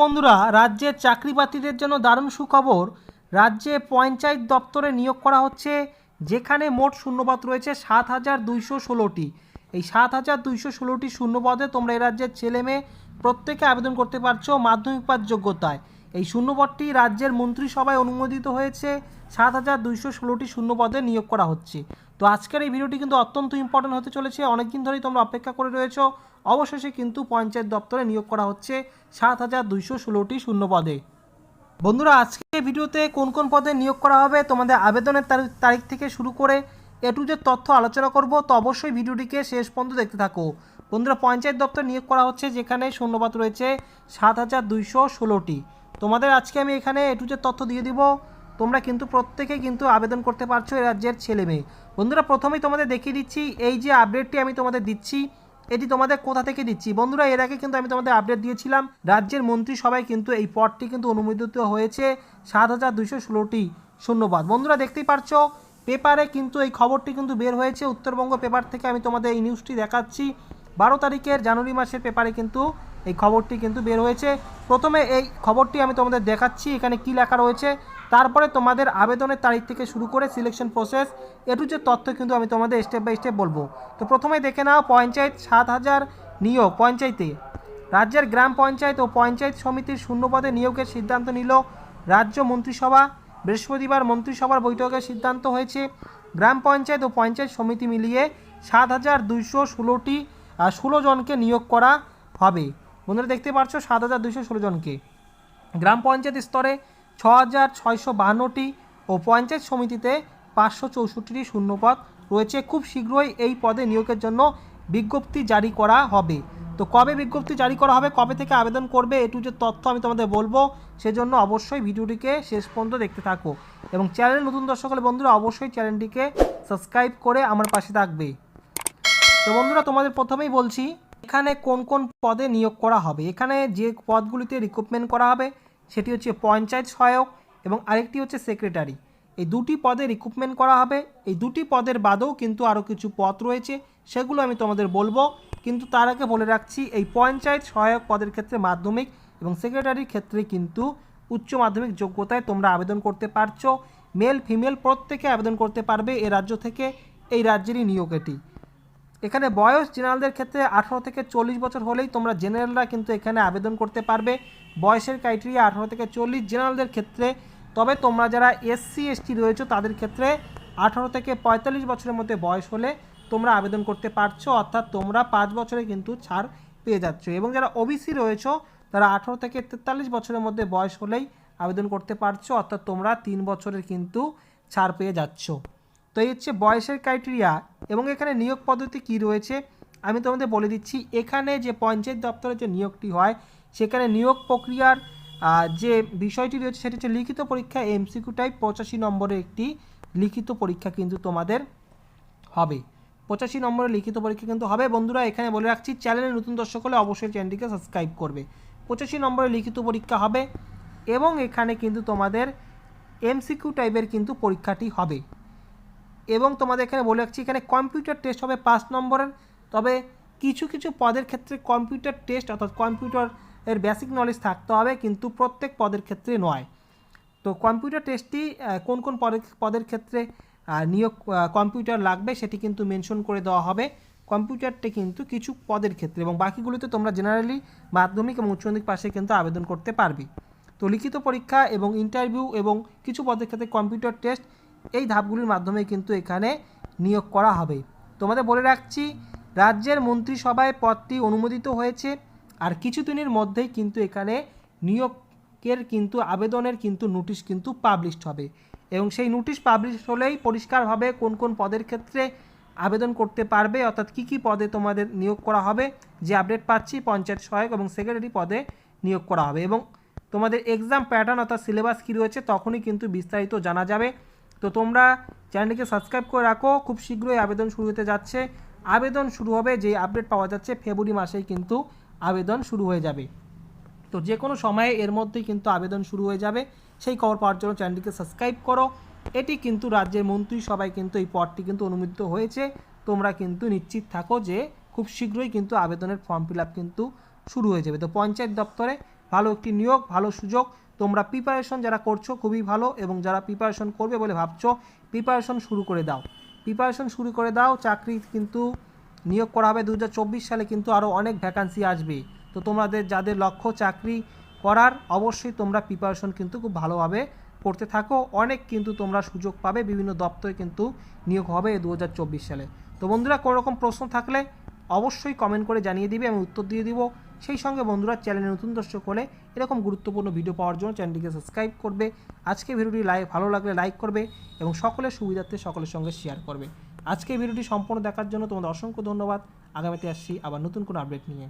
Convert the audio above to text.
বন্ধুরা, রাজ্যের চাকরি প্রার্থীদের জন্য দারুণ সুখবর। রাজ্যে পঞ্চায়েত দপ্তরে নিয়োগ করা হচ্ছে, যেখানে মোট শূন্যপদ রয়েছে সাত হাজার দুইশো ষোলোটি। এই সাত হাজার দুইশো ষোলোটি শূন্যপদে তোমরা এ রাজ্যের ছেলে মেয়ে প্রত্যেকে আবেদন করতে পারছ মাধ্যমিক পাঠ যোগ্যতায় এই শূন্যপদটি রাজ্যের মন্ত্রিসভায় অনুমোদিত হয়েছে। সাত হাজার দুইশো ষোলোটি শূন্যপদে নিয়োগ করা হচ্ছে। তো আজকের এই ভিডিওটি কিন্তু অত্যন্ত ইম্পর্টেন্ট হতে চলেছে। অনেকদিন ধরেই তোমরা অপেক্ষা করে রয়েছো। অবশেষে কিন্তু পঞ্চায়েত দপ্তরে নিয়োগ করা হচ্ছে সাত হাজার দুইশো ষোলোটি শূন্য পদে বন্ধুরা, আজকে ভিডিওতে কোন কোন পদে নিয়োগ করা হবে, তোমাদের আবেদনের তারি- তারিখ থেকে শুরু করে এ টু জেড তথ্য আলোচনা করব। তো অবশ্যই ভিডিওটিকে শেষ পর্যন্ত দেখতে থাকো। বন্ধুরা, পঞ্চায়েত দপ্তর নিয়োগ করা হচ্ছে, যেখানে শূন্যপদ রয়েছে সাত হাজার দুইশো ষোলোটি। তোমাদের আজকে আমি এখানে এ টু জেড তথ্য দিয়ে দিব। তোমরা কিন্তু প্রত্যেকে কিন্তু আবেদন করতে পারছ এ রাজ্যের ছেলে মেয়ে। বন্ধুরা, প্রথমেই তোমাদের দেখিয়ে দিচ্ছি, এই যে আপডেটটি আমি তোমাদের দিচ্ছি, এটি তোমাদের কোথা থেকে দিচ্ছি? বন্ধুরা, এর আগে কিন্তু আমি তোমাদের আপডেট দিয়েছিলাম, রাজ্যের মন্ত্রিসভায় কিন্তু এই পদটি কিন্তু অনুমোদিত হয়েছে সাত হাজার দুইশো ষোলোটি শূন্যবাদ। বন্ধুরা, দেখতেই পারছ, পেপারে কিন্তু এই খবরটি কিন্তু বের হয়েছে, উত্তরবঙ্গ পেপার থেকে আমি তোমাদের এই নিউজটি দেখাচ্ছি। বারো তারিখের জানুয়ারি মাসের পেপারে কিন্তু এই খবরটি কিন্তু বের হয়েছে। প্রথমে এই খবরটি আমি তোমাদের দেখাচ্ছি, এখানে কি লেখা রয়েছে। তারপরে তোমাদের আবেদনের তারিখ থেকে শুরু করে সিলেকশন প্রসেস এটু যে তথ্য কিন্তু আমি তোমাদের স্টেপ বাই স্টেপ বলব। তো প্রথমে দেখে নাও, পঞ্চায়েত সাত হাজার নিয়োগ, পঞ্চায়েতে। রাজ্যের গ্রাম পঞ্চায়েত ও পঞ্চায়েত সমিতির শূন্যপদে নিয়োগের সিদ্ধান্ত নিল রাজ্য মন্ত্রিসভা। বৃহস্পতিবার মন্ত্রিসভার বৈঠকে সিদ্ধান্ত হয়েছে, গ্রাম পঞ্চায়েত ও পঞ্চায়েত সমিতি মিলিয়ে সাত হাজার দুইশো ষোলোটি ষোলো জনকে নিয়োগ করা হবে। বন্ধুরা দেখতে পাচ্ছ সাত হাজার দুইশো ষোলো জনকে। গ্রাম পঞ্চায়েত স্তরে ছ হাজার ছয়শো বাহান্নটি ও পঞ্চায়েত সমিতিতে পাঁচশো চৌষট্টিটি শূন্যপদ। রয়েছে খুব শীঘ্রই এই পদে নিয়োগের জন্য বিজ্ঞপ্তি জারি করা হবে। তো কবে বিজ্ঞপ্তি জারি করা হবে, কবে থেকে আবেদন করবে এটু যে তথ্য আমি তোমাদের বলব। সেজন্য অবশ্যই ভিডিওটিকে শেষ পর্যন্ত দেখতে থাকো। এবং চ্যানেল নতুন দর্শক হলে বন্ধুরা অবশ্যই চ্যানেলটিকে সাবস্ক্রাইব করে আমার পাশে থাকবে। তো বন্ধুরা তোমাদের প্রথমেই বলছি এখানে কোন কোন পদে নিয়োগ করা হবে? এখানে যে পদগুলিতে রিক্রুটমেন্ট করা হবে, সেটি হচ্ছে পঞ্চায়েত সহায়ক এবং আরেকটি হচ্ছে সেক্রেটারি এই দুটি পদে রিক্রুটমেন্ট করা হবে। এই দুটি পদের বাদেও কিন্তু আরও কিছু পদ রয়েছে, সেগুলো আমি তোমাদের বলব। কিন্তু তার আগে বলে রাখছি, এই পঞ্চায়েত সহায়ক পদের ক্ষেত্রে মাধ্যমিক এবং সেক্রেটারির ক্ষেত্রে কিন্তু উচ্চ মাধ্যমিক যোগ্যতায় তোমরা আবেদন করতে পারছ। মেল ফিমেল প্রত্যেকে আবেদন করতে পারবে এ রাজ্য থেকে, এই রাজ্যেরই নিয়োগ এটি। এখানে বয়স জেনারেলদের ক্ষেত্রে আঠারো থেকে চল্লিশ বছর হলেই তোমরা জেনারেলরা কিন্তু এখানে আবেদন করতে পারবে। বয়সের ক্রাইটেরিয়া আঠারো থেকে চল্লিশ জেনারেলদের ক্ষেত্রে। তবে তোমরা যারা এসসি এসটি রয়েছে, তাদের ক্ষেত্রে আঠারো থেকে পঁয়তাল্লিশ বছরের মধ্যে বয়স হলে তোমরা আবেদন করতে পারছ, অর্থাৎ তোমরা পাঁচ বছরে কিন্তু ছাড় পেয়ে যাচ্ছ। এবং যারা ওবিসি রয়েছে, তারা আঠারো থেকে তেতাল্লিশ বছরের মধ্যে বয়স হলেই আবেদন করতে পারছ, অর্থাৎ তোমরা তিন বছরের কিন্তু ছাড় পেয়ে যাচ্ছ। তো এই হচ্ছে বয়সের ক্রাইটেরিয়া এবং এখানে নিয়োগ পদ্ধতি কি রয়েছে, আমি তোমাদের বলে দিচ্ছি। এখানে যে পঞ্চায়েত দপ্তরে যে নিয়োগটি হয়, সেখানে নিয়োগ প্রক্রিয়ার যে বিষয়টি রয়েছে সেটি হচ্ছে লিখিত পরীক্ষা এমসিকিউ টাইপ পঁচাশি নম্বরের একটি লিখিত পরীক্ষা কিন্তু তোমাদের হবে। পঁচাশি নম্বরের লিখিত পরীক্ষা কিন্তু হবে। বন্ধুরা, এখানে বলে রাখছি, চ্যানেলে নতুন দর্শক হলে অবশ্যই চ্যানেলটিকে সাবস্ক্রাইব করবে। পঁচাশি নম্বরের লিখিত পরীক্ষা হবে এবং এখানে কিন্তু তোমাদের এমসিকিউ টাইপের কিন্তু পরীক্ষাটি হবে। এবং তোমাদের এখানে বলে রাখছি, এখানে কম্পিউটার টেস্ট হবে পাঁচ নম্বরের। তবে কিছু কিছু পদের ক্ষেত্রে কম্পিউটার টেস্ট অর্থাৎ কম্পিউটার এর বেসিক নলেজ থাকতে হবে, কিন্তু প্রত্যেক পদের ক্ষেত্রে নয়। তো কম্পিউটার টেস্টটি কোন কোন পদের পদের ক্ষেত্রে নিয়োগ কম্পিউটার লাগবে সেটি কিন্তু মেনশন করে দেওয়া হবে। কম্পিউটারটি কিন্তু কিছু পদের ক্ষেত্রে এবং বাকিগুলিতে তোমরা জেনারেলি মাধ্যমিক এবং উচ্চ মাধ্যমিক পাশে কিন্তু আবেদন করতে পারবে। তো লিখিত পরীক্ষা এবং ইন্টারভিউ এবং কিছু পদের ক্ষেত্রে কম্পিউটার টেস্ট এই ধাপগুলির মাধ্যমে কিন্তু এখানে নিয়োগ করা হবে। তোমাদের বলে রাখছি, রাজ্যের মন্ত্রিসভায় পদটি অনুমোদিত হয়েছে আর কিছুদিনের মধ্যেই কিন্তু এখানে নিয়োগের কিন্তু আবেদনের কিন্তু নোটিশ কিন্তু পাবলিশড হবে এবং সেই নোটিশ পাবলিশ হলেই পরিষ্কারভাবে কোন কোন পদের ক্ষেত্রে আবেদন করতে পারবে, অর্থাৎ কী কী পদে তোমাদের নিয়োগ করা হবে, যে আপডেট পাচ্ছি, পঞ্চায়েত সহায়ক এবং সেক্রেটারি পদে নিয়োগ করা হবে এবং তোমাদের এক্সাম প্যাটার্ন অর্থাৎ সিলেবাস কী রয়েছে, তখনই কিন্তু বিস্তারিত জানা যাবে। তো তোমরা চ্যানেলটিকে সাবস্ক্রাইব করে রাখো। খুব শীঘ্রই আবেদন শুরু হতে যাচ্ছে। আবেদন শুরু হবে যে আপডেট পাওয়া যাচ্ছে ফেব্রুয়ারি মাসেই কিন্তু আবেদন শুরু হয়ে যাবে। তো যে কোনো সময়ে এর মধ্যেই কিন্তু আবেদন শুরু হয়ে যাবে। সেই খবর পাওয়ার জন্য চ্যানেলটিকে সাবস্ক্রাইব করো। এটি কিন্তু রাজ্যের মন্ত্রী সবাই কিন্তু এই পদটি কিন্তু অনুমোদিত হয়েছে। তোমরা কিন্তু নিশ্চিত থাকো যে খুব শীঘ্রই কিন্তু আবেদনের ফর্ম ফিল কিন্তু শুরু হয়ে যাবে। তো পঞ্চায়েত দপ্তরে ভালো একটি নিয়োগ, ভালো সুযোগ তোমরা প্রিপারেশন যারা করছ খুবই ভালো এবং যারা প্রিপারেশন করবে বলে ভাবছ প্রিপারেশন শুরু করে দাও। প্রিপারেশন শুরু করে দাও, চাকরি কিন্তু নিয়োগ করা হবে। দু হাজার চব্বিশ সালে কিন্তু আরও অনেক ভ্যাকান্সি আসবে। তো তোমাদের যাদের লক্ষ্য চাকরি করার, অবশ্যই তোমরা প্রিপারেশন কিন্তু খুব ভালোভাবে করতে থাকো। অনেক কিন্তু তোমরা সুযোগ পাবে, বিভিন্ন দপ্তরে কিন্তু নিয়োগ হবে দু হাজার চব্বিশ সালে। তো বন্ধুরা, কোনো রকম প্রশ্ন থাকলে অবশ্যই কমেন্ট করে জানিয়ে দিবে, আমি উত্তর দিয়ে দিব। সেই সঙ্গে বন্ধুরা চ্যানেলে নতুন দর্শক হলে এরকম গুরুত্বপূর্ণ ভিডিও পাওয়ার জন্য চ্যানেলটিকে সাবস্ক্রাইব করবে। আজকে ভিডিওটি লাইক ভালো লাগলে লাইক করবে এবং সকলের সুবিধার্থে সকলের সঙ্গে শেয়ার করবে। আজকে ভিডিওটি সম্পূর্ণ দেখার জন্য তোমাদের অসংখ্য ধন্যবাদ। আগামীতে আসছি আবার নতুন কোনো আপডেট নিয়ে।